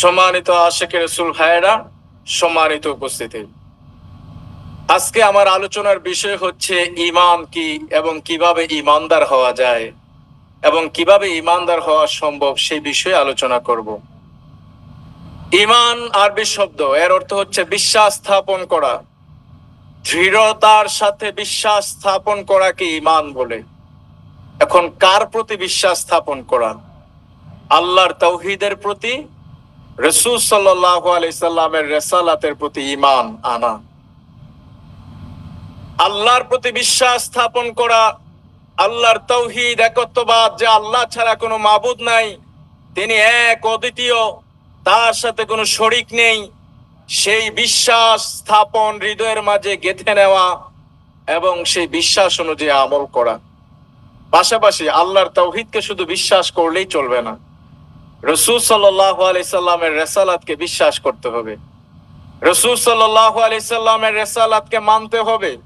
সম্মানিত আশেকের রসুল ভাইয়েরা, সম্মানিত উপস্থিতি। আজকে আমার আলোচনার বিষয় হচ্ছে ইমান কি এবং কীভাবে ইমানদার হওয়া যায় এবং কীভাবে ইমানদার হওয়া সম্ভব সেই বিষয়ে আলোচনা করব। ইমান আরবি শব্দ, এর অর্থ হচ্ছে বিশ্বাস স্থাপন করা। দৃঢ়তার সাথে বিশ্বাস স্থাপন করাকে ইমান বলে। এখন কার প্রতি বিশ্বাস স্থাপন করা? আল্লাহর তৌহিদের প্রতি রসুল সাল্লাহ আলাইসাল্লামের রেসালাতের প্রতি ইমান আনা। আল্লাহর প্রতি বিশ্বাস স্থাপন করা, আল্লাহর তৌহিদ একত্ববাদ যে আল্লাহ ছাড়া কোনো মাবুদ নাই, তিনি এক অদ্বিতীয়, তার সাথে কোনো শরিক নেই, সেই বিশ্বাস স্থাপন হৃদয়ের মাঝে গেঁথে নেওয়া এবং সেই বিশ্বাস অনুযায়ী আমল করা। পাশাপাশি আল্লাহর তৌহিদকে শুধু বিশ্বাস করলেই চলবে না। রসুল সাল্লাহ আলাইসাল্লামের রেসালাতকে বিশ্বাস করতে হবে। রসুল সাল্লাহ আলাইসাল্লামের রেসালাতকে মানতে হবে।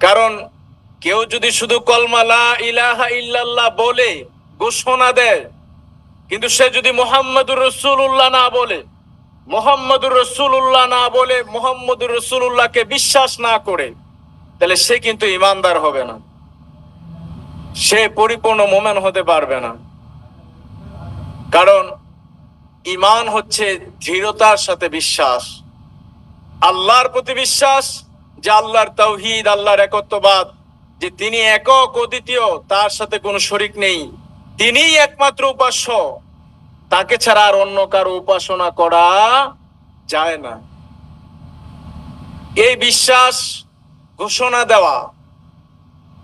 কারণ কেউ যদি শুধু কলমালা ইলাহা ইল্লাল্লাহ বলে, ঘোষণা দেয়, কিন্তু সে যদি মোহাম্মদুর রসুল্লাহ না বলে, মোহাম্মদুর রসুল্লাহ না বলে, মোহাম্মদুর রসুল্লাহকে বিশ্বাস না করে, তাহলে সে কিন্তু ইমানদার হবে না। সে পরিপূর্ণ মোমেন হতে পারবে না। কারণ ইমান হচ্ছে দৃঢ়তার সাথে বিশ্বাস। আল্লাহর প্রতি বিশ্বাস, যে আল্লাহর তৌহিদ, আল্লাহর একত্ববাদ, যে তিনি একক অদ্বিতীয়, তার সাথে কোনো শরিক নেই। তিনিই একমাত্র উপাস্য। তাকে ছাড়া আর অন্য কারও উপাসনা করা যায় না। এই বিশ্বাস ঘোষণা দেওয়া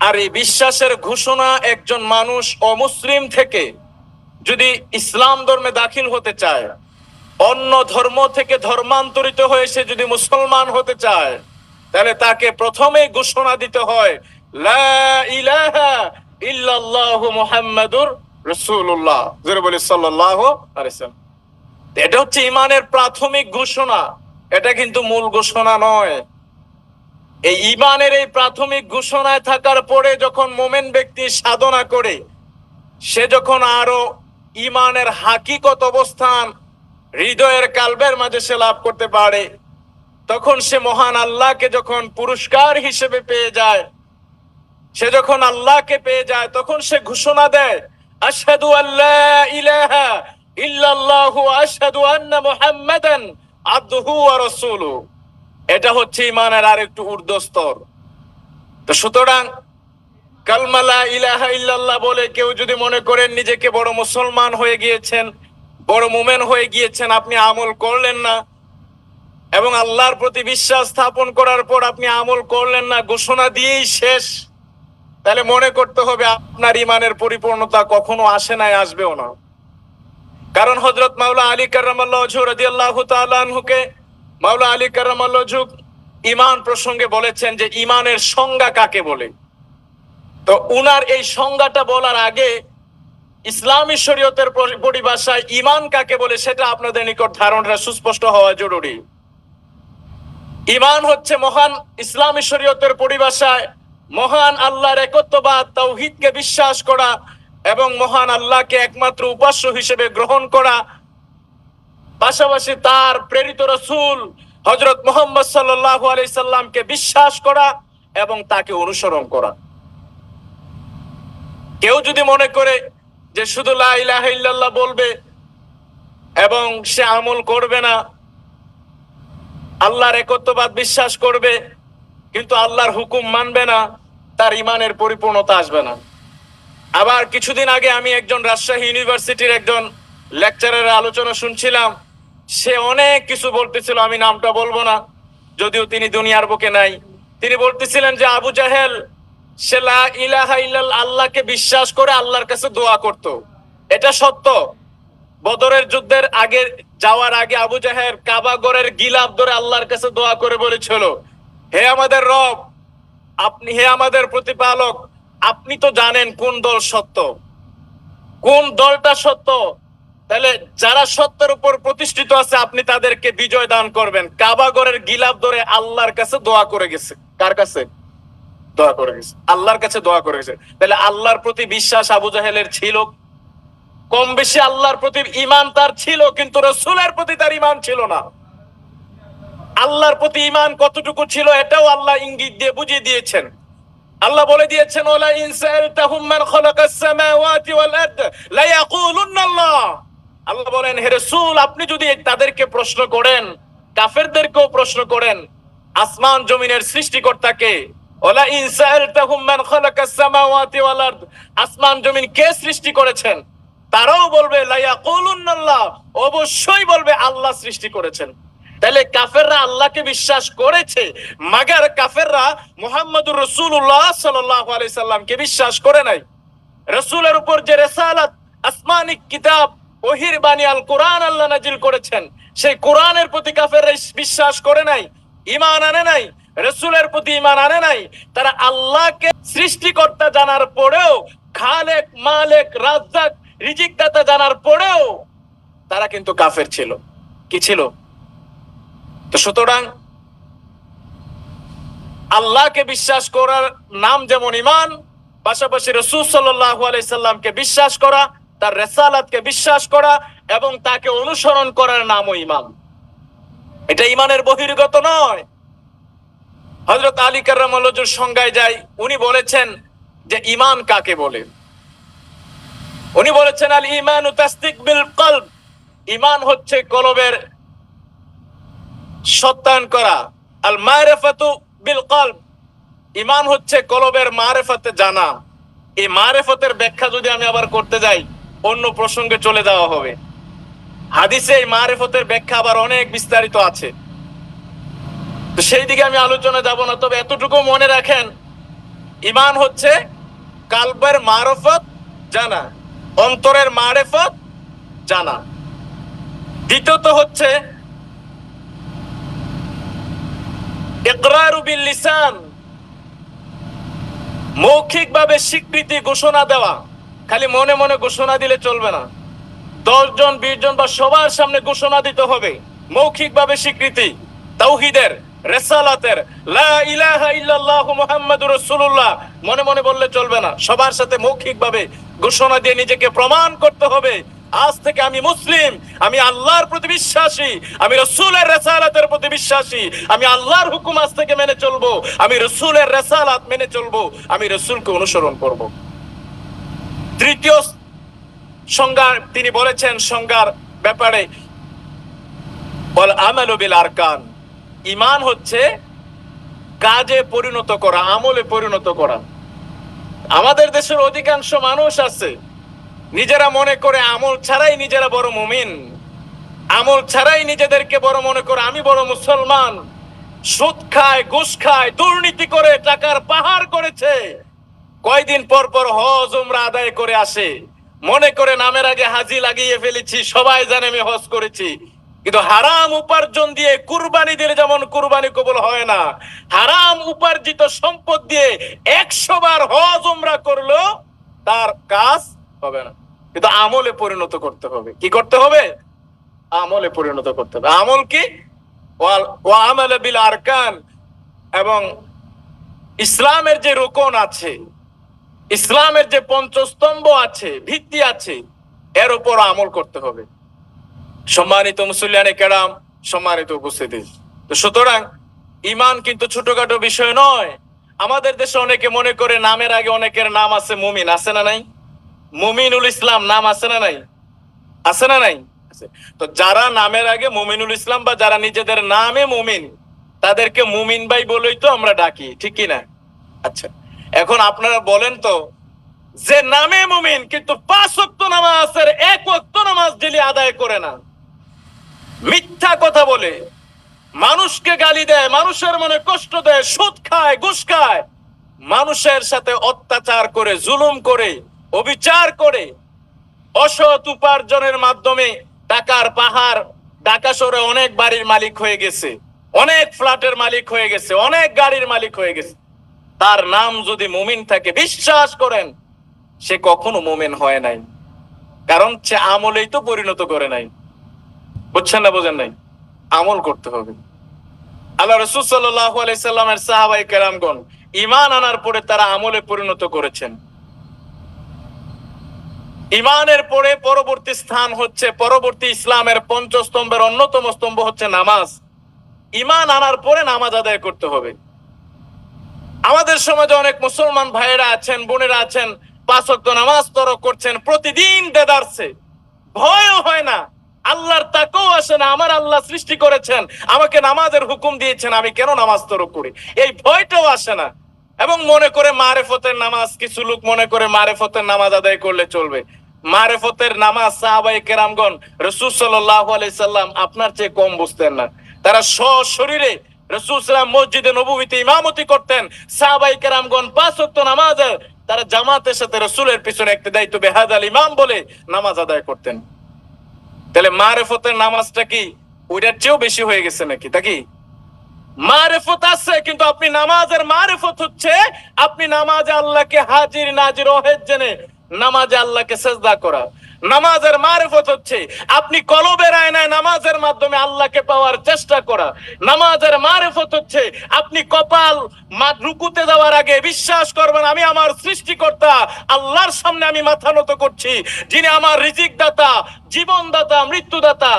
আর এই বিশ্বাসের ঘোষণা একজন মানুষ অমুসলিম থেকে যদি ইসলাম ধর্মে দাখিল হতে চায়, অন্য ধর্ম থেকে ধর্মান্তরিত হয়ে সে যদি মুসলমান হতে চায়, তাহলে তাকে প্রথমে ঘোষণা দিতে হয়, লা ইলাহা ইল্লাল্লাহু মুহাম্মাদুর রাসূলুল্লাহ। জোরে বলি, সাল্লাল্লাহু। এটা হচ্ছে ইমানের প্রাথমিক ঘোষণা। এটা কিন্তু মূল ঘোষণা নয়। এই ইমানের এই প্রাথমিক ঘোষণায় থাকার পরে যখন মোমেন ব্যক্তি সাধনা করে, সে যখন আরও ইমানের হাকিকত অবস্থান হৃদয়ের কালবের মাঝে সে লাভ করতে পারে। তখন সে মহান আল্লাহকে যখন পুরস্কার হিসেবে পেয়ে যায়, সে যখন আল্লাহকে পেয়ে যায়, তখন সে ঘোষণা দেয় আল্লাহ ইলাহা ইল্লাল্লাহু এটা হচ্ছে ইমানের আর একটু ঊর্ধ্ব স্তর তো সুতরাং কালমালা ইলাহা ইল্লাল্লাহ বলে কেউ যদি মনে করেন নিজেকে বড় মুসলমান হয়ে গিয়েছেন, বড় মুমেন হয়ে গিয়েছেন, আপনি আমল করলেন না। এবং আল্লাহর প্রতি বিশ্বাস স্থাপন করার পর আপনি আমল করলেন না, ঘোষণা দিয়েই শেষ। তাহলে মনে করতে হবে আপনার ইমানের পরিপূর্ণতা কখনো আসে নাই, আসবেও না। কারণ হজরত মাওলা আলী কারামাল্লাহ মাওলা আলী কারামাল্লাহ ইমান প্রসঙ্গে বলেছেন যে ইমানের সংজ্ঞা কাকে বলে? তো উনার এই সংজ্ঞাটা বলার আগে ইসলামী শরীয়তের পরিভাষায় ইমান কাকে বলে সেটা আপনাদের নিকট ধারণা সুস্পষ্ট হওয়া জরুরি। ইমান হচ্ছে মহান ইসলামী শরীয়তের পরিভাষায় মহান আল্লাহর একত্ববাদ তৌহিদকে বিশ্বাস করা এবং মহান আল্লাহকে একমাত্র উপাস্য হিসেবে গ্রহণ করা। পাশাপাশি তার প্রেরিত রসুল হজরত মোহাম্মদ সাল্লাহ আলাইসাল্লামকে বিশ্বাস করা এবং তাকে অনুসরণ করা। কেউ যদি মনে করে যে শুধু লা ইলাহা ইল্লাল্লাহ বলবে এবং সে আমল করবে না, আল্লাহর একত্ববাদ বিশ্বাস করবে, কিন্তু আল্লাহর হুকুম মানবে না, তার ইমানের পরিপূর্ণতা আসবে না। আবার কিছুদিন আগে আমি একজন রাজশাহী ইউনিভার্সিটির একজন লেকচারের আলোচনা শুনছিলাম, সে অনেক কিছু বলতেছিল, আমি নামটা বলব না, যদিও তিনি দুনিয়ার বুকে নাই। তিনি বলতেছিলেন যে, আবু জাহেল সে আল্লাহকে বিশ্বাস করে আল্লাহর কাছে দোয়া করত। এটা সত্য। বদরের যুদ্ধের আগে, যাওয়ার আগে আবু জাহের কাবাগরের গিলাপ ধরে আল্লাহর কাছে দোয়া করে বলেছিল, হে আমাদের রব, আপনি হে আমাদের প্রতিপালক, আপনি তো জানেন কোন দল সত্য। কোন দলটা সত্য? তাহলে যারা সত্যের উপর প্রতিষ্ঠিত আছে, আপনি তাদেরকে বিজয় দান করবেন। কাবাগরের গিলাপ ধরে আল্লাহর কাছে দোয়া করে গেছে। কার কাছে? দোয়া করে গেছে। আল্লাহর কাছে দোয়া করে গেছে। তাহলে আল্লাহর প্রতি বিশ্বাস আবু জাহেলের ছিল? কম বেশি আল্লাহর প্রতি ইমান তার ছিল, কিন্তু রসুলের প্রতি তার ইমান ছিল না। আল্লাহর প্রতি ইমান কতটুকু ছিল এটাও আল্লাহ ইঙ্গিত দিয়ে বুঝিয়ে দিয়েছেন। আল্লাহ বলে দিয়েছেন, ওলা ইনসালতাহুম মান খালাকাস সামাওয়াতি ওয়াল আরদ, লা ইয়াকুলুন্না আল্লাহ। আল্লাহ বলেন, হে রাসূল, আপনি যদি তাদেরকে প্রশ্ন করেন, কাফেরদেরকেও প্রশ্ন করেন, আসমান জমিনের সৃষ্টিকর্তাকে মান আসমান, জমিন কে সৃষ্টি করেছেন? তারাও বলবে, লা ইয়াকুলুন্না অবশ্যই বলবে, আল্লাহ সৃষ্টি করেছেন। তাহলে কাফেররা আল্লাহকে বিশ্বাস করেছে, মাগার কাফেররা মোহাম্মদুর রসুল্লাহ সাল্লাহ আলি সাল্লামকে বিশ্বাস করে নাই? রসুলের উপর যে রেসালাত, আসমানিক কিতাব, ওহির বাণী আল কোরআন আল্লাহ নাজিল করেছেন, সেই কোরআনের প্রতি কাফেররা বিশ্বাস করে নাই ইমান আনে নাই। রসুলের প্রতি ইমান আনে নাই, তারা আল্লাহকে সৃষ্টিকর্তা জানার পরেও, খালেক, মালেক, রাজ্জাক, রিজিকদাতা জানার পরেও তারা কিন্তু কাফের ছিল। কি ছিল? তো সুতরাং আল্লাহকে বিশ্বাস করার নাম যেমন ইমান পাশাপাশি রসুল সাল্লাহ আলাইসাল্লামকে বিশ্বাস করা, তার রেসালাতকে বিশ্বাস করা এবং তাকে অনুসরণ করার নামও ইমান এটা ইমানের বহির্গত নয়। হজরত আলী কার্রামল্লজুর সংজ্ঞায় যাই, উনি বলেছেন যে ইমান কাকে বলে? উনি বলেছেন আল ইমান বিল কলব। ইমান হচ্ছে কলবের সত্যায়ন করা। আল মারেফাতু বিল কলব। ইমান হচ্ছে কলবের মারেফাতে জানা। এই মারেফতের ব্যাখ্যা যদি আমি আবার করতে যাই, অন্য প্রসঙ্গে চলে যাওয়া হবে। হাদিসে এই মারেফতের ব্যাখ্যা আবার অনেক বিস্তারিত আছে। সেই দিকে আমি আলোচনা যাব না, তবে এতটুকু মনে রাখেন, ইমান হচ্ছে কালবের মারফত জানা, অন্তরের মারেফত জানা। দ্বিতীয়ত হচ্ছে লিসান, মৌখিকভাবে স্বীকৃতি ঘোষণা দেওয়া, খালি মনে মনে ঘোষণা দিলে চলবে না। দশ জন বিশ জন বা সবার সামনে ঘোষণা দিতে হবে, মৌখিকভাবে স্বীকৃতি, তাওহিদের। রেসালাতের, লা ইলাহা ইল্লাল্লাহু মুহাম্মাদুর রাসূলুল্লাহ মনে মনে বললে চলবে না। সবার সাথে মৌখিকভাবে ঘোষণা দিয়ে নিজেকে প্রমাণ করতে হবে। আজ থেকে আমি মুসলিম, আমি আল্লাহর প্রতি বিশ্বাসী, আমি রসুলের রেসালাতের প্রতি বিশ্বাসী, আমি আল্লাহর হুকুম আজ থেকে মেনে চলবো, আমি রসুলের রেসালাত মেনে চলবো, আমি রসুলকে অনুসরণ করব। তৃতীয় সংজ্ঞা তিনি বলেছেন, সংজ্ঞার ব্যাপারে বল আমাল বিল আরকান ইমান হচ্ছে কাজে পরিণত করা, আমলে পরিণত করা। আমাদের দেশের অধিকাংশ মানুষ আছে, নিজেরা মনে করে আমল ছাড়াই নিজেরা বড় মুমিন। আমল ছাড়াই নিজেদেরকে বড় মনে করে আমি বড় মুসলমান। সুদ খায়, ঘুষ খায়, দুর্নীতি করে, টাকার পাহাড় করেছে। কয়দিন পর পর হজ, উমরা আদায় করে আসে। মনে করে নামের আগে হাজি লাগিয়ে ফেলেছি, সবাই জানে আমি হজ করেছি। কিন্তু হারাম উপার্জন দিয়ে কুরবানি দিলে যেমন কুরবানি কবুল হয় না, হারাম উপার্জিত সম্পদ দিয়ে একশো বার হজ উমরা করল তার কাজ হবে না। কিন্তু আমলে পরিণত করতে হবে। কি করতে হবে? আমলে পরিণত করতে হবে। আমল কি? আমালে বিল আরকান। এবং ইসলামের যে রোকন আছে, ইসলামের যে পঞ্চস্তম্ভ আছে, ভিত্তি আছে, এর উপর আমল করতে হবে। সম্মানিত মুসলিয়ানে কেরাম, সম্মানিত উপস্থিতি। তো সুতরাং ইমান কিন্তু ছোটখাটো বিষয় নয়। আমাদের দেশে অনেকে মনে করে নামের আগে অনেকের নাম আছে মুমিন, আছে না নাই? মুমিনুল ইসলাম নাম আছে না নাই? আছে না নাই? তো যারা নামের আগে মুমিনুল ইসলাম বা যারা নিজেদের নামে মুমিন, তাদেরকে মুমিন ভাই বলেই তো আমরা ডাকি, ঠিক কি না? আচ্ছা এখন আপনারা বলেন তো, যে নামে মুমিন, কিন্তু পাঁচ ওয়াক্ত নামাজের এক ওয়াক্ত নামাজ ডেলি আদায় করে না। মিথ্যা কথা বলে। মানুষকে গালি দেয়, মানুষের মনে কষ্ট দেয়, সুদ খায়, ঘুষ খায়। মানুষের সাথে অত্যাচার করে, জুলুম করে, অবিচার করে। অসৎ উপার্জনের মাধ্যমে টাকার পাহাড়, ঢাকা শহরে অনেক বাড়ির মালিক হয়ে গেছে। অনেক ফ্ল্যাটের মালিক হয়ে গেছে, অনেক গাড়ির মালিক হয়ে গেছে। তার নাম যদি মুমিন থাকে, বিশ্বাস করেন, সে কখনো মুমিন হয় নাই। কারণ সে আমলেই তো পরিণত করে নাই। বুঝছেন না, বোঝেন নাই? আমল করতে হবে। আল্লাহ রসুল সাল্লাহ আলাইসাল্লামের সাহাবাই কেরামগণ ইমান আনার পরে তারা আমলে পরিণত করেছেন। ইমানের পরে পরবর্তী স্থান হচ্ছে, পরবর্তী ইসলামের পঞ্চস্তম্ভের অন্যতম স্তম্ভ হচ্ছে নামাজ। ইমান আনার পরে নামাজ আদায় করতে হবে। আমাদের সমাজে অনেক মুসলমান ভাইয়েরা আছেন, বোনেরা আছেন, পাঁচ নামাজ তরক করছেন, প্রতিদিন দেদারছে ভয়ও হয় না। আল্লাহর তাকেও আসে না, আমার আল্লাহ সৃষ্টি করেছেন, আমাকে নামাজের হুকুম দিয়েছেন, আমি কেন নামাজ তরক করি? এই ভয়টাও আসে না। এবং মনে করে মারেফতের নামাজ, কিছু লোক মনে করে মারেফতের নামাজ আদায় করলে চলবে। মারেফতের নামাজ সাহাবাই কেরামগণ, রসুল সাল্লাহ সাল্লাম আপনার চেয়ে কম বুঝতেন না। তারা সশরীরে রসুল সাল্লাম মসজিদে নবুবিতে ইমামতি করতেন। সাহাবাই কেরামগণ পাঁচ ওয়াক্ত নামাজে তারা জামাতের সাথে রসুলের পিছনে একটি দায়িত্ব বেহাদ আল ইমাম বলে নামাজ আদায় করতেন। তাহলে মারেফতের নামাজটা কি ওইটার চেয়েও বেশি হয়ে গেছে নাকি? তাকি মারেফত আছে, কিন্তু আপনি নামাজের মারেফত হচ্ছে আপনি নামাজে আল্লাহকে হাজির নাজির অহেজ জেনে, নামাজে আল্লাহকে সেজদা করা। নামাজের মারেফত হচ্ছে। আপনি কলবের আয়নায় নামাজের মাধ্যমে আল্লাহকে পাওয়ার চেষ্টা করা। নামাজের মারেফত হচ্ছে, আপনি কপাল রুকুতে যাওয়ার আগে বিশ্বাস করবেন, আমি আমার সৃষ্টিকর্তা, আল্লাহর সামনে আমি মাথা নত করছি, যিনি আমার রিজিক দাতা জীবন দাতা মৃত্যু দাতা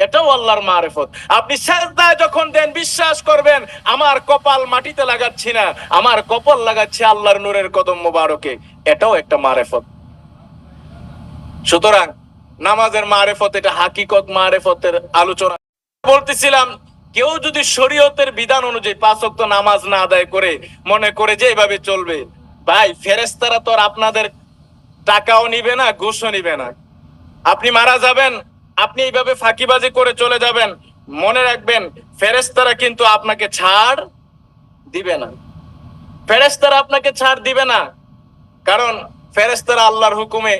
এটাও আল্লাহর মারেফত। আপনি সেজদায় যখন দেন, বিশ্বাস করবেন, আমার কপাল মাটিতে লাগাচ্ছি না, আমার কপাল লাগাচ্ছে আল্লাহর নূরের কদম মোবারকে। এটাও একটা মারেফত। সুতরাং নামাজের মারেফত এটা হাকিকত মারেফতের আলোচনা। বলতেছিলাম, কেউ যদি শরীয়তের বিধান অনুযায়ী পাঁচ ওয়াক্ত নামাজ না আদায় করে মনে করে যে এভাবে চলবে, ভাই ফেরেস্তারা তো আর আপনাদের টাকাও নিবে না, ঘুষও নিবে না। আপনি মারা যাবেন, আপনি এইভাবে ফাঁকিবাজি করে চলে যাবেন। মনে রাখবেন ফেরেস্তারা কিন্তু আপনাকে ছাড় দিবে না। ফেরেস্তারা আপনাকে ছাড় দিবে না। কারণ ফেরেস্তারা আল্লাহর হুকুমে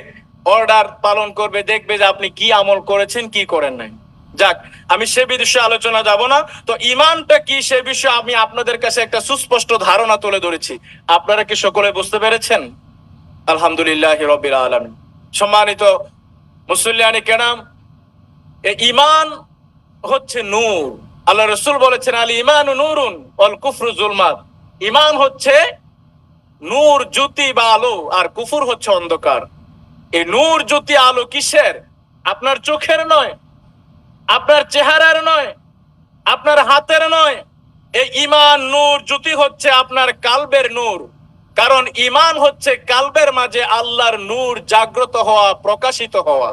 অর্ডার পালন করবে, দেখবে যে আপনি কি আমল করেছেন, কি করেন নাই। যাক, আমি সে বিষয়ে আলোচনা যাব না। তো ইমানটা কি সে বিষয়ে আমি আপনাদের কাছে একটা সুস্পষ্ট ধারণা তুলে ধরেছি। আপনারা কি সকলে বুঝতে পেরেছেন? আলহামদুলিল্লাহ রবির আলমিন। সম্মানিত মুসল্লিয়ানি কেনাম ইমান হচ্ছে নূর। আল্লাহ রসুল বলেছেন, আলী ইমান নূরুন অল কুফরু জুলমাত। ইমান হচ্ছে নূর, জ্যোতি বা আলো, আর কুফুর হচ্ছে অন্ধকার। এই নূর জ্যোতি আলো কিসের? আপনার চোখের নয়, আপনার চেহারার নয়, আপনার হাতের নয়। এই ইমান নূর জ্যোতি হচ্ছে আপনার কালবের নূর। কারণ ইমান হচ্ছে কালবের মাঝে আল্লাহর নূর জাগ্রত হওয়া, প্রকাশিত হওয়া।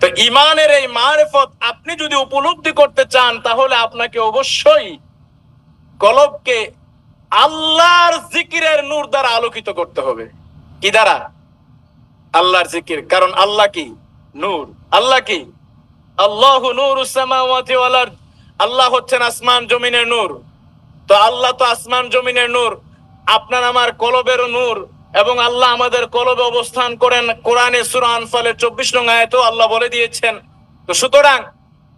তো ইমানের এই মারেফত আপনি যদি উপলব্ধি করতে চান, তাহলে আপনাকে অবশ্যই কলবকে আল্লাহর জিকিরের নূর দ্বারা আলোকিত করতে হবে। কি দ্বারা? আল্লাহর জিকির। কারণ আল্লাহ কি? নূর। আল্লাহ কি? আল্লাহ নূর আল্লাহ হচ্ছেন আসমান জমিনের নূর। তো আল্লাহ তো আসমান জমিনের নূর। আপনার আমার কলবের নূর এবং আল্লাহ আমাদের কলবে অবস্থান করেন কোরআনে সূরা আনফালের চব্বিশ নং আয়াতেও আল্লাহ বলে দিয়েছেন। তো সুতরাং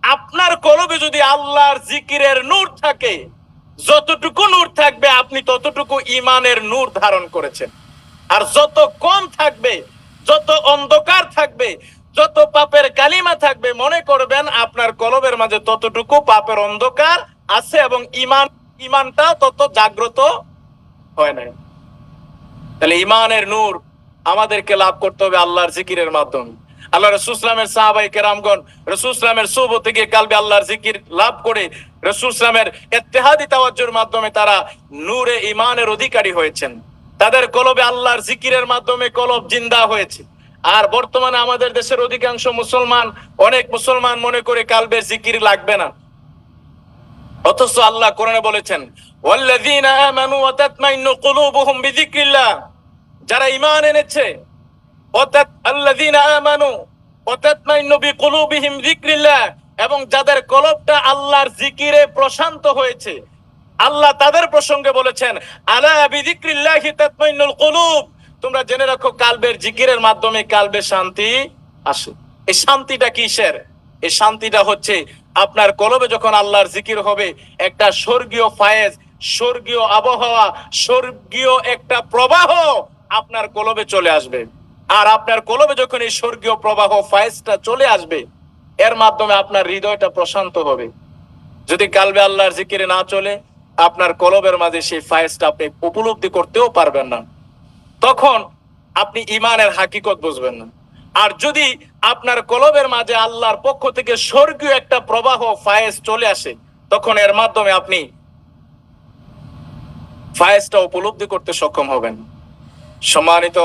আপনার কলবে যদি আল্লাহর জিকিরের নূর থাকে, যতটুকু নূর থাকবে, আপনি ততটুকু ইমানের নূর ধারণ করেছেন। আর যত কম থাকবে যত অন্ধকার থাকবে, যত পাপের কালিমা থাকবে, মনে করবেন আপনার কলবের মাঝে ততটুকু পাপের অন্ধকার আছে এবং ইমান, ইমানটা তত জাগ্রত হয় নাই। তাহলে ইমানের নূর আমাদেরকে লাভ করতে হবে আল্লাহর জিকিরের মাধ্যমে। আল্লাহ রসুলামের সাহাবাই কেরামগণ রসুলামের সোবতে গিয়ে কালবে আল্লাহর জিকির লাভ করে রসুলামের এত্তেহাদি তাওয়াজ্জুর মাধ্যমে তারা নূরে ইমানের অধিকারী হয়েছেন। তাদের কলবে আল্লাহর জিকিরের মাধ্যমে কলব জিন্দা হয়েছে। আর বর্তমানে আমাদের দেশের অধিকাংশ মুসলমান, অনেক মুসলমান মনে করে কালবের জিকির লাগবে না। অথচ আল্লাহ কোরআনে বলেছেন যারা ঈমান এনেছে এবং যাদের কলবটা আল্লাহর জিকিরে প্রশান্ত হয়েছে আল্লাহ তাদের প্রসঙ্গে বলেছেন, আলা বিযিকরিল্লাহি তাতমাইন্নুল কুলুব। তোমরা জেনে রাখো, কালবের জিকিরের মাধ্যমে কালবে শান্তি আসে। এই শান্তিটা কিসের? এই শান্তিটা হচ্ছে আপনার কলবে যখন আল্লাহর জিকির হবে, একটা স্বর্গীয় ফায়েজ, স্বর্গীয় আবহাওয়া, স্বর্গীয় একটা প্রবাহ আপনার কলবে চলে আসবে। আর আপনার কলবে যখন এই স্বর্গীয় প্রবাহ ফায়েজটা চলে আসবে, এর মাধ্যমে আপনার হৃদয়টা প্রশান্ত হবে। যদি কালবে আল্লাহর জিকিরে না চলে আপনার কলবের মাঝে সেই ফায়েজটা আপনি উপলব্ধি করতেও পারবেন না। তখন আপনি ইমানের হাকিকত বুঝবেন না। আর যদি আপনার কলবের মাঝে আল্লাহর পক্ষ থেকে স্বর্গীয় একটা প্রবাহ ফায়েজ চলে আসে, তখন এর মাধ্যমে আপনি ফায়েজটা উপলব্ধি করতে সক্ষম হবেন। সম্মানিত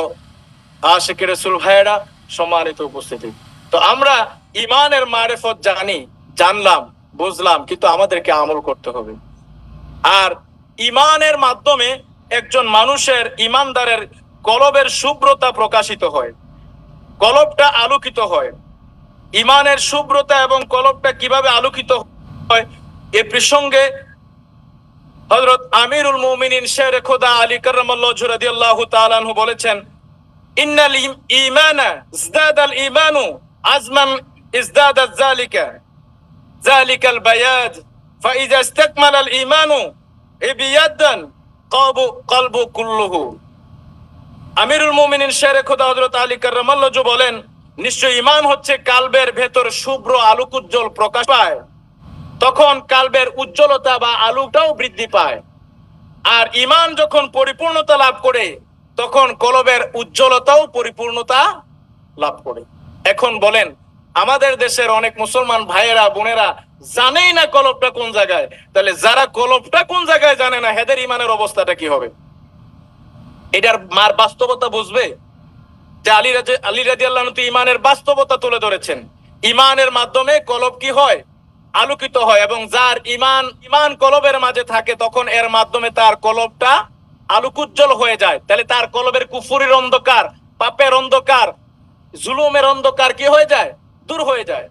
আশেখ রসুল ভাইয়েরা, সম্মানিত উপস্থিতি। তো আমরা ইমানের মারেফত জানি, জানলাম, বুঝলাম, কিন্তু আমাদেরকে আমল করতে হবে। আর ইমানের মাধ্যমে একজন মানুষের ইমানদারের কলবের শুভ্রতা প্রকাশিত হয়, কলবটা আলোকিত হয়। ইমানের শুভ্রতা এবং কলবটা কীভাবে আলোকিত হয়, এ প্রসঙ্গে হযরত আমিরুল মুমিনিন শের খোদা আলী কারামাল্লাহ আনহু বলেছেন, ইন্নাল ইম- ঈমানা ইজদাদাল ঈমানু আজমান ইজদাদাত যালিকা যালিকাল বায়াদ ফাইজা ইস্তাকমালাল ঈমানু ইবিয়াদান কলবু কুল্লুহু। আমিরুল মুমিনিন শের খোদা হযরত আলী কারামাল্লাহ বলেন নিশ্চয় ঈমান হচ্ছে কালবের ভেতর শুভ্র আলোকোজ্জ্বল প্রকাশ পায়। তখন কালবের উজ্জ্বলতা বা আলোটাও বৃদ্ধি পায়। আর ইমান যখন পরিপূর্ণতা লাভ করে, তখন কলবের উজ্জ্বলতাও পরিপূর্ণতা লাভ করে। এখন বলেন, আমাদের দেশের অনেক মুসলমান ভাইয়েরা, বোনেরা জানেই না কলবটা কোন জায়গায়। তাহলে যারা কলবটা কোন জায়গায় জানে না, হেদের ইমানের অবস্থাটা কি হবে? এটার মার বাস্তবতা বুঝবে? যে আলী রাজি আলী রাজি আল্লাহ ইমানের বাস্তবতা তুলে ধরেছেন। ইমানের মাধ্যমে কলব কি হয়? আলোকিত হয় এবং যার ইমান ইমান কলবের মাঝে থাকে, তখন এর মাধ্যমে তার কলবটা আলোকুজ্জ্বল হয়ে যায়। তাহলে তার কলবের কুফুরির অন্ধকার, পাপের অন্ধকার, জুলুমের অন্ধকার কি হয়ে যায়? দূর হয়ে যায়।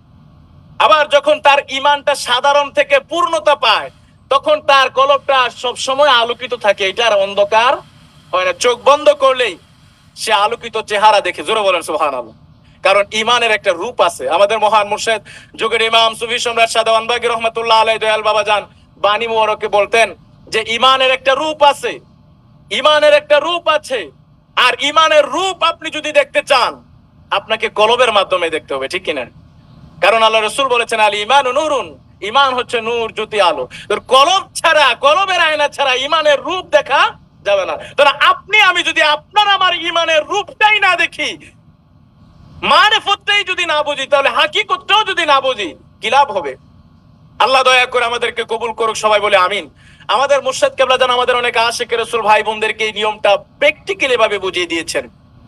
আবার যখন তার ইমানটা সাধারণ থেকে পূর্ণতা পায়, তখন তার কলবটা সব সময় আলোকিত থাকে। এটার অন্ধকার হয় না। চোখ বন্ধ করলেই সে আলোকিত চেহারা দেখে। জোরে বলেন, সুবহানাল্লাহ। কারণ ইমানের একটা রূপ আছে। আমাদের মহান মুর্শেদ, যুগের ইমাম, সুফি সম্রাট সাদাওয়ান বাগি রহমতুল্লাহ আলাই দয়াল বাবা যান বাণী মোবারকে বলতেন যে ইমানের একটা রূপ আছে। ইমানের একটা রূপ আছে। আর ইমানের রূপ আপনি যদি দেখতে চান, আপনাকে কলবের মাধ্যমে দেখতে হবে। ঠিক কিনা? কারণ আল্লাহ রসুল বলেছেন, আলী ইমান নুরুন। ইমান হচ্ছে নূর, জ্যোতি, আলো। তোর কলব ছাড়া, কলবের আয়না ছাড়া ইমানের রূপ দেখা যাবে না। তাহলে আপনি, আমি যদি আপনার আমার ইমানের রূপটাই না দেখি, মারেফতটাই যদি না বুঝি, তাহলে হাকিকতটাও যদি না বুঝি, কি লাভ হবে? আল্লাহ দয়া করে আমাদেরকে কবুল করুক, সবাই বলে আমিন। আমাদের মুর্শাদ কেবলা জান আমাদের অনেক আশেখ রসুল ভাই বোনদেরকে এই নিয়মটা প্র্যাকটিক্যালি ভাবে বুঝিয়ে দিয়েছেন।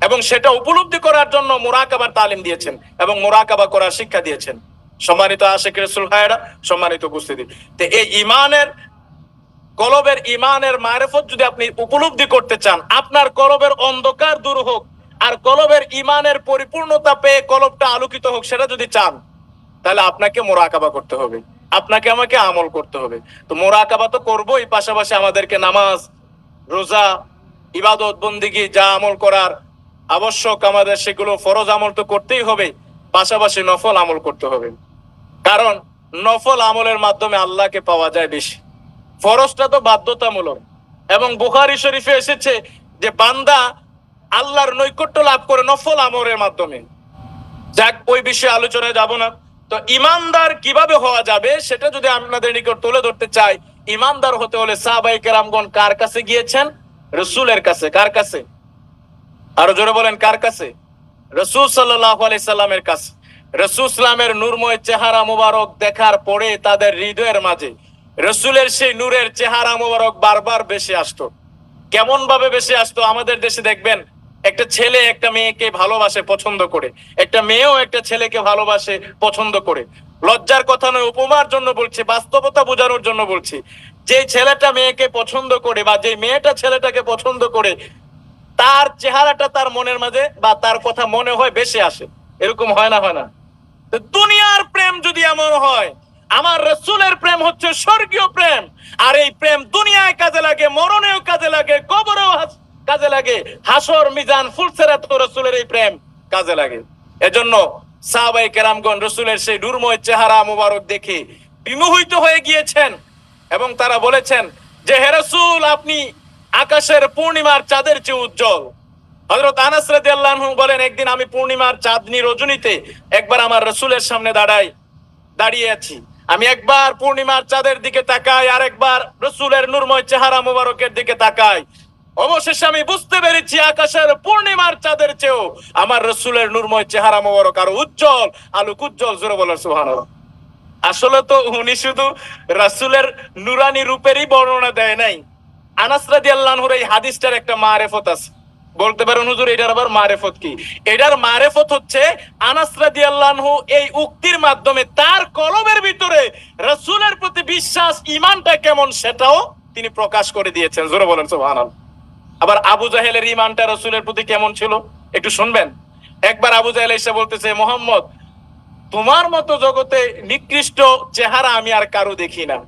এবং সেটা উপলব্ধি করার জন্য মোরাকাবার তালিম দিয়েছেন এবং মোরাকাবা করার শিক্ষা দিয়েছেন। সম্মানিত আশেখ রসুল ভাইয়েরা, সম্মানিত উপস্থিতি। তো এই ইমানের কলবের ইমানের মারেফত যদি আপনি উপলব্ধি করতে চান, আপনার কলবের অন্ধকার দূর হোক আর কলবের ইমানের পরিপূর্ণতা পেয়ে কলবটা আলোকিত হোক, সেটা যদি চান, তাহলে আপনাকে মোরাকাবা করতে হবে। আপনাকে আমাকে আমল করতে হবে। তো মোরাকাবা তো করবোই, পাশাপাশি আমাদেরকে নামাজ, রোজা, ইবাদত, বন্দিগি, যা আমল করার আবশ্যক আমাদের সেগুলো ফরজ আমল তো করতেই হবে, পাশাপাশি নফল আমল করতে হবে। কারণ নফল আমলের মাধ্যমে আল্লাহকে পাওয়া যায় বেশি। ফরজটা তো বাধ্যতামূলক। এবং বুখারি শরীফে এসেছে যে বান্দা আল্লাহর নৈকট্য লাভ করে নফল আমলের মাধ্যমে। যাক, ওই বিষয়ে আলোচনায় যাব না। তো ইমানদার কীভাবে হওয়া যাবে সেটা যদি আপনাদের নিকট তুলে ধরতে চাই, ইমানদার হতে হলে সাহাবাই কেরামগণ কার কাছে গিয়েছেন? রসুলের কাছে। কার কাছে? আরও জোরে বলেন, কার কাছে? রসুল সাল্লাহ সাল্লামের কাছে। রসুল ইসলামের নূরময় চেহারা মোবারক দেখার পরে তাদের হৃদয়ের মাঝে রসুলের সেই নূরের চেহারা মোবারক বারবার বেশি আসতো। কেমন ভাবে বেশি আসতো আমাদের দেশে দেখবেন, একটা ছেলে একটা মেয়েকে ভালোবাসে পছন্দ করে, একটা মেয়েও একটা ছেলেকে ভালোবাসে পছন্দ করে। লজ্জার কথা নয়, উপমার জন্য বলছি, বাস্তবতা বোঝানোর জন্য বলছি। যে ছেলেটা মেয়েকে পছন্দ করে বা যে মেয়েটা ছেলেটাকে পছন্দ করে তার চেহারাটা তার মনের মাঝে বা তার কথা মনে হয় বেশি আসে। এরকম হয় না হয় না। দুনিয়ার প্রেম যদি এমন হয়, আমার রসুলের প্রেম হচ্ছে স্বর্গীয় প্রেম। আর এই প্রেম দুনিয়ায় কাজে লাগে, মরণেও কাজে লাগে, কবরেও কাজে লাগে। হাসর, মিজান, ফুলসেরাত রসুলের এই প্রেম কাজে লাগে। এজন্য সাহাবাই কেরামগণ রসুলের সেই নূরময় চেহারা মুবারক দেখে বিমোহিত হয়ে গিয়েছেন এবং তারা বলেছেন যে, হে রসুল, আপনি আকাশের পূর্ণিমার চাঁদের চেয়ে উজ্জ্বল। হযরত আনাস রাদিয়াল্লাহু বলেন, একদিন আমি পূর্ণিমার চাঁদনি রজনীতে একবার আমার রসুলের সামনে দাঁড়াই, দাঁড়িয়ে আছি। আমি একবার পূর্ণিমার চাঁদের দিকে তাকাই আর একবার রসুলের নূরময় চেহারা মুবারকের দিকে তাকাই। অবশেষে আমি বুঝতে পেরেছি, আকাশের পূর্ণিমার চাঁদের চেয়েও আমার রসুলের নূরময় চেহারা মোবারক আরও উজ্জ্বল, আলোক উজ্জ্বল, জোরে বলার সুবহানাল্লাহ। আসলে তো উনি শুধু রাসূলের নুরানি রূপেরই বর্ণনা দেয় নাই। আনাস রাদিয়াল্লাহুর এই হাদিসটার একটা মারেফত আছে। বলতে পারেন, হুজুর, এটার আবার মারেফত কি? এটার মারেফত হচ্ছে আনাস রাদিয়াল্লাহু এই উক্তির মাধ্যমে তার কলমের ভিতরে রাসূলের প্রতি বিশ্বাস, ঈমানটা কেমন সেটাও তিনি প্রকাশ করে দিয়েছেন। জোরে বলেন, সুবহানাল্লাহ। আবার আবু জাহেলের ঈমানটা রাসূলের প্রতি কেমন ছিল? একটু শুনবেন। একবার আবু জাহেল এসে বলতেছে, মোহাম্মদ, তোমার মতো জগতে নিকৃষ্ট চেহারা আমি আর কারও দেখি না।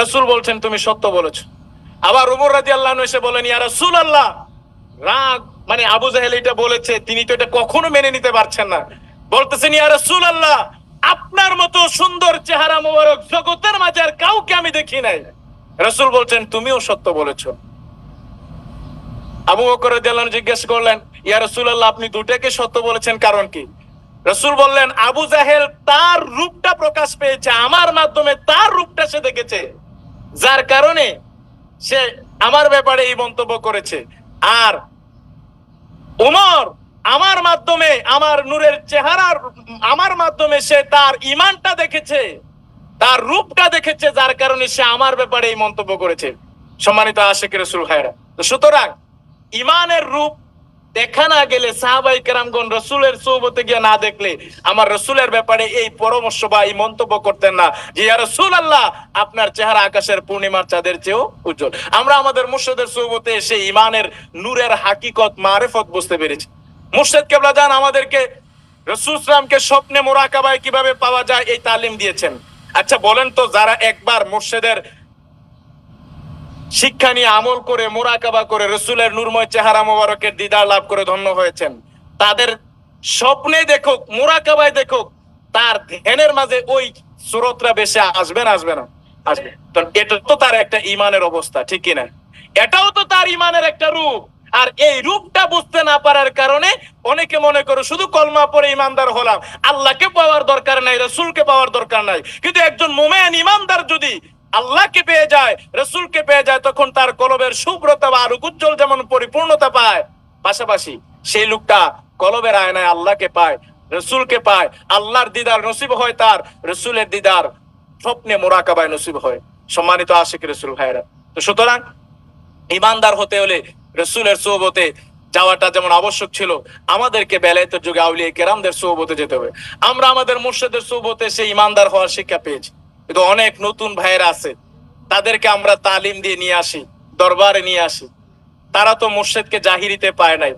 রসুল বলছেন, তুমি সত্য বলেছ। আবার উমর রাজি আল্লাহ এসে বলেন, ইয়া রসুল আল্লাহ রাগ মানে আবু জাহেল এটা বলেছে, তিনি তো এটা কখনো মেনে নিতে পারছেন না। বলতেছেন, ইয়া রসুল আল্লাহ আপনার মতো সুন্দর চেহারা মোবারক জগতের মাঝে আর কাউকে আমি দেখি নাই। রসুল বলছেন, তুমিও সত্য বলেছ। আবু বকর রাদিয়াল্লাহু জিজ্ঞেস করলেন, ইয়া রাসূলুল্লাহ, আপনি দুটাকে সত্য বলেছেন, কারণ কি? রাসূল বললেন, আবু জাহেল তার রূপটা প্রকাশ পেয়েছে, আমার মাধ্যমে তার রূপটা সে দেখেছে। যার কারণে সে আমার ব্যাপারে এই মন্তব্য করেছে। আর উমর আমার মাধ্যমে, আমার নূরের চেহারার আমার মাধ্যমে সে তার ইমানটা দেখেছে, তার রূপটা দেখেছে, যার কারণে সে আমার ব্যাপারে এই মন্তব্য করেছে। সম্মানিত আশেখ রসুল ভাইরা সুতরাং ইমানের রূপ দেখা না গেলে সাহাবাই কেরামগণ রসুলের সৌবতে গিয়ে না দেখলে আমার রসুলের ব্যাপারে এই পরামর্শ বা এই মন্তব্য করতেন না যে রসুল আল্লাহ আপনার চেহারা আকাশের পূর্ণিমার চাঁদের চেয়েও উজ্জ্বল। আমরা আমাদের মুর্শিদের সৌবতে এসে ইমানের নূরের হাকিকত, মারেফত বুঝতে পেরেছি। মুর্শেদ কেবলা যান আমাদেরকে রসুল ইসলামকে স্বপ্নে মোরাকাবায় কীভাবে পাওয়া যায় এই তালিম দিয়েছেন। আচ্ছা বলেন তো, যারা একবার মুর্শেদের শিক্ষা নিয়ে আমল করে, মোরাকাবা করে, রসুলের নূরময় চেহারা মোবারকের দিদার লাভ করে ধন্য হয়েছেন। তাদের স্বপ্নে দেখুক, মোরাকাবায় দেখুক, তার ধ্যানের মাঝে ওই সুরতরা বেশি আসবে না আসবে না, আসবে। এটা তো তার একটা ইমানের অবস্থা ঠিক কিনা এটাও তো তার ইমানের একটা রূপ। আর এই রূপটা বুঝতে না পারার কারণে অনেকে মনে করে, শুধু কলমা পরে ইমানদার হলাম। আল্লাহকে পাওয়ার দরকার নাই, রসুলকে পাওয়ার দরকার নাই। কিন্তু একজন মোমেন ইমানদার যদি আল্লাহকে পেয়ে যায়, রসুলকে পেয়ে যায়, তখন তার কলবের শুভ্রতা বা আরও উজ্জ্বল যেমন পরিপূর্ণতা পায়। পাশাপাশি সেই লোকটা কলবের আয়নায় আল্লাহকে পায়, রসুলকে পায়, আল্লাহর দিদার নসিব হয় তার, রসুলের দিদার স্বপ্নে মোরাকাবায় নসিব হয়। সম্মানিত আশিক রসুল ভাইরা তো সুতরাং ইমানদার হতে হলে রসুলের সোহবতে যাওয়াটা যেমন আবশ্যক ছিল, আমাদেরকে বেলায়েতের যুগে আউলিয়া কেরামদের সোহবতে যেতে হবে। আমরা আমাদের মুর্শিদের সোহবতে সেই ইমানদার হওয়ার শিক্ষা পেয়েছি। কিন্তু অনেক নতুন ভাইয়েরা আছে। তাদেরকে আমরা তালিম দিয়ে নিয়ে আসি, দরবারে নিয়ে আসি। তারা তো মুর্শেদকে জাহিরিতে পায় নাই।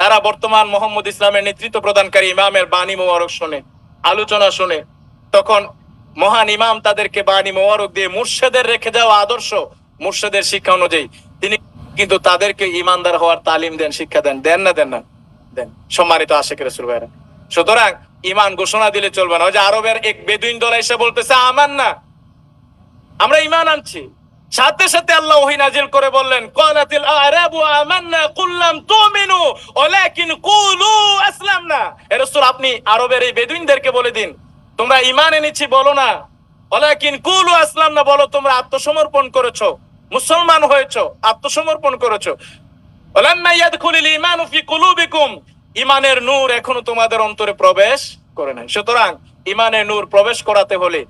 তারা বর্তমান মোহাম্মদ ইসলামের নেতৃত্ব প্রদানকারী ইমামের বাণী মোবারক শোনে, আলোচনা শোনে। তখন মহান ইমাম তাদেরকে বাণী মোবারক দিয়ে মুর্শেদের রেখে যাওয়া আদর্শ মুর্শেদের শিক্ষা অনুযায়ী তিনি কিন্তু তাদেরকে ইমানদার হওয়ার তালিম দেন, শিক্ষা দেন। দেন না দেন না, দেন। সম্মানিত আশেখ রসুল ভাইরা সুতরাং ইমান ঘোষণা দিলে চলবে না। ওই যে আরবের এক বেদুইন দল এসে বলতেছে, আমান না। আমরা ইমান আনছি। সাথে সাথে আল্লাহ ওহী নাজিল করে বললেন ক্বালাতিল আরাবু আমান্না কুল্লাম তুমিনু, ওয়ালাকিন কুলু আসলামনা। এ রাসূল, আপনি আরবের এই বেদুইনদেরকে বলে দিন, তোমরা ঈমান এনেছি বলো না। ওয়ালাকিন কুলু আসলামনা, বলো তোমরা আত্মসমর্পণ করেছ, মুসলমান হয়েছো, আত্মসমর্পণ করেছ। ওয়ালাম্মা ইয়াদখুলিল ঈমানু ফি কুলুবিকুম ঈমানের নূর এখনও তোমাদের অন্তরে প্রবেশ করে নাই। সুতরাং ঈমানের নূর প্রবেশ করাতে হলে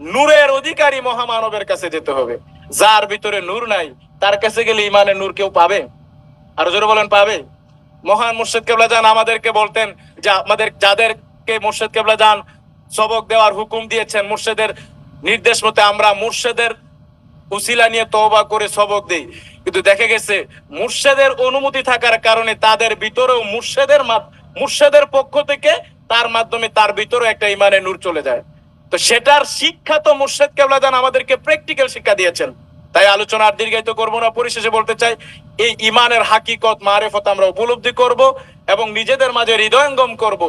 নূরের অধিকারী মহামানবের কাছে যেতে হবে। যার ভিতরে নূর নাই, তার কাছে গেলে ইমানের নূর কেউ পাবে? আর জোরে বলেন, পাবে? মহান মুর্শিদ কেবলা যান আমাদেরকে বলতেন যে আমাদের যাদেরকে মুর্শিদ কেবলা যান সবক দেওয়ার হুকুম দিয়েছেন, মুর্শেদের নির্দেশ মতে আমরা মুর্শেদের উসিলা নিয়ে তওবা করে সবক দেই। কিন্তু দেখে গেছে, মুর্শেদের অনুমতি থাকার কারণে তাদের ভিতরেও মুর্শেদের মুর্শেদের পক্ষ থেকে তার মাধ্যমে তার ভিতরে একটা ইমানের নূর চলে যায়। তো সেটার শিক্ষা তো মুর্শেদ কেবলা যান আমাদেরকে প্র্যাকটিক্যাল শিক্ষা দিয়েছেন। তাই আলোচনা আর দীর্ঘায়িত করব না, পরিশেষে বলতে চাই, এই ইমানের হাকিকত, মারেফত আমরা উপলব্ধি করব এবং নিজেদের মাঝে হৃদয়ঙ্গম করব।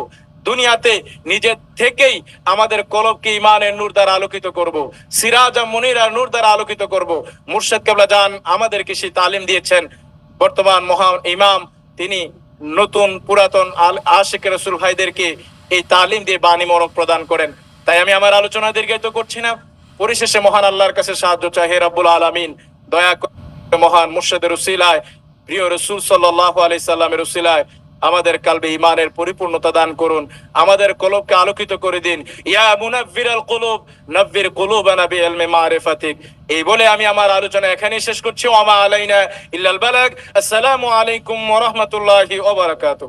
দুনিয়াতে নিজের থেকেই আমাদের কলবকে ইমানের নূর দ্বারা আলোকিত করব। সিরাজা মনিরা নূর দ্বারা আলোকিত করব। মুর্শেদ কেবলা যান আমাদেরকে সেই তালিম দিয়েছেন। বর্তমান মহান ইমাম, তিনি নতুন পুরাতন আশিক রসুল ভাইদেরকে এই তালিম দিয়ে বাণী মরক প্রদান করেন। তাই আমি আমার আলোচনা দীর্ঘায়িত করছি না। পরিশেষে মহান আল্লাহর কাছে সাহায্য চাই। হে রাব্বুল আলামিন, দয়া করে মহান মুর্শিদের উসিলায়, প্রিয় রসুল সাল্লাহ আলি সাল্লামের উসিলায় আমাদের কালবে ইমানের পরিপূর্ণতা দান করুন। আমাদের কলবকে আলোকিত করে দিন। ইয়া মুনাব্বির আল কুলুব, নব্বির কুলুবানা বিইলমি মারিফাতিক। এই বলে আমি আমার আলোচনা এখানেই শেষ করছি। ওয়া মা আলাইনা ইল্লাল বালাগ। আসসালামু আলাইকুম ওয়া রাহমাতুল্লাহি ওয়া বারাকাতুহু।